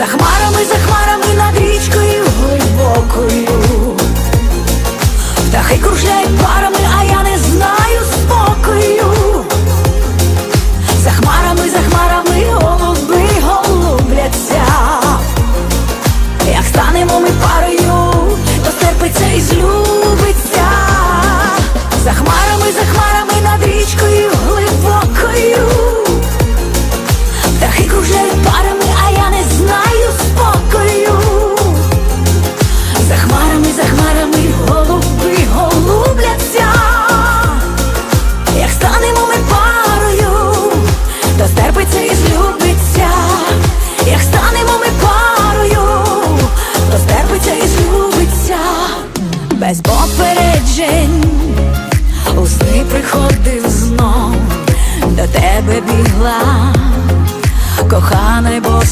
За хмарами, за хмарами над річкою глибокою. Птахи кружляють парами, а я не знаю спокою. За хмарами, за хмарами голуби голубляться. Як станемо ми парою, то стерпиться і злюбиться. За хмарами, за хмарами над річкою без попереджень, у сни приходив знов, до тебе бігла, коханий бо